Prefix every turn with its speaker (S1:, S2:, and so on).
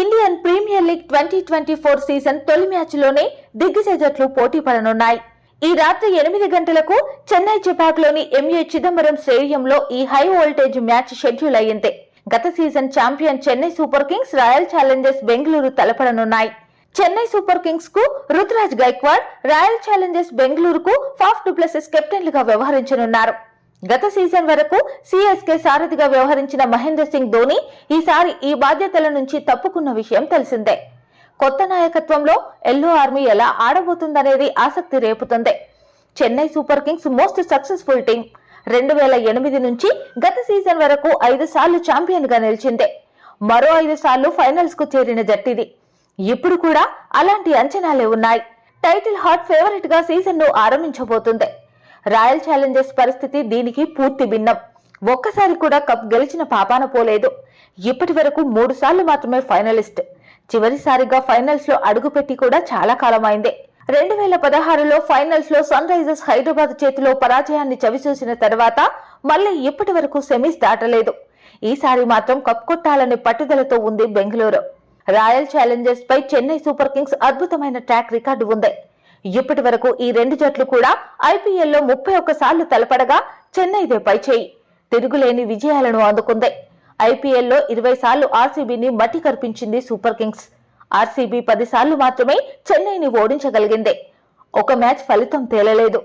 S1: Indian Premier League twenty twenty four season తొలి మ్యాచ్లోనే దిగ్గజ జట్లు పోటీ పడనున్నాయి. ఈ రాత్రి ఎనిమిది గంటలకు చెన్నై చెపాక్లోని ఎంఏ చిదంబరం స్టేడియంలో ఈ హై వోల్టేజ్ మ్యాచ్ షెడ్యూల్ అయ్యింది. గత season champion Chennai Super Kings Royal Challengers Bengaluru తలపడనున్నాయి. Chennai super కింగ్స్కు రుతురాజ్ గైక్వాడ్ రాయల్ ఛాలెంజర్స్ బెంగళూరుకు ఫాఫ్ డూప్లెసెస్ కెప్టెన్లుగా వ్యవహరించనున్నారు. గత సీజన్ వరకు సిఎస్కే సారథిగా వ్యవహరించిన మహేంద్ర సింగ్ ధోని ఈసారి ఈ బాధ్యతల నుంచి తప్పుకున్న విషయం తెలిసిందే. కొత్త నాయకత్వంలో ఎల్లో ఆర్మీ ఎలా ఆడబోతుందనేది ఆసక్తి రేపుతుంది. Chennai super kings most successful team రెండు వేల ఎనిమిది నుంచి గత సీజన్ వరకు ఐదు సార్లు ఛాంపియన్గా నిలిచింది. మరో ఐదు సార్లు ఫైనల్స్కు చేరిన జట్టిది. ఇప్పుడు కూడా అలాంటి అంచనాలే ఉన్నాయి. టైటిల్ హాట్ ఫేవరెట్గా సీజన్ను ఆరంభించబోతుంది. రాయల్ ఛాలెంజర్స్ పరిస్థితి దీనికి పూర్తి భిన్నం. ఒక్కసారి కూడా కప్ గెలిచిన పాపాన పోలేదు. ఇప్పటి వరకు మూడు సార్లు మాత్రమే ఫైనలిస్ట్. చివరిసారిగా ఫైనల్స్లో అడుగుపెట్టి కూడా చాలా కాలమైంది. రెండు వేల పదహారులో ఫైనల్స్లో సన్ రైజర్స్ హైదరాబాద్ చేతిలో పరాజయాన్ని చవిచూసిన తర్వాత మళ్ళీ ఇప్పటి వరకు సెమీస్ దాటలేదు. ఈసారి మాత్రం కప్ కొట్టాలనే పట్టుదలతో ఉంది బెంగళూరు. రాయల్ ఛాలెంజర్స్ పై చెన్నై సూపర్ కింగ్స్ అద్భుతమైన ట్రాక్ రికార్డు ఉంది. ఇప్పటి వరకు ఈ రెండు జట్లు కూడా ఐపీఎల్లో ముప్పై ఒక్క సార్లు తలపడగా చెన్నైదే పైచేయి. తిరుగులేని విజయాలను అందుకుంది. ఐపీఎల్లో ఇరవై సార్లు ఆర్సీబీని మట్టి కర్పించింది సూపర్ కింగ్స్. ఆర్సీబీ పది సార్లు మాత్రమే చెన్నైని ఓడించగలిగింది. ఒక మ్యాచ్ ఫలితం తేలలేదు.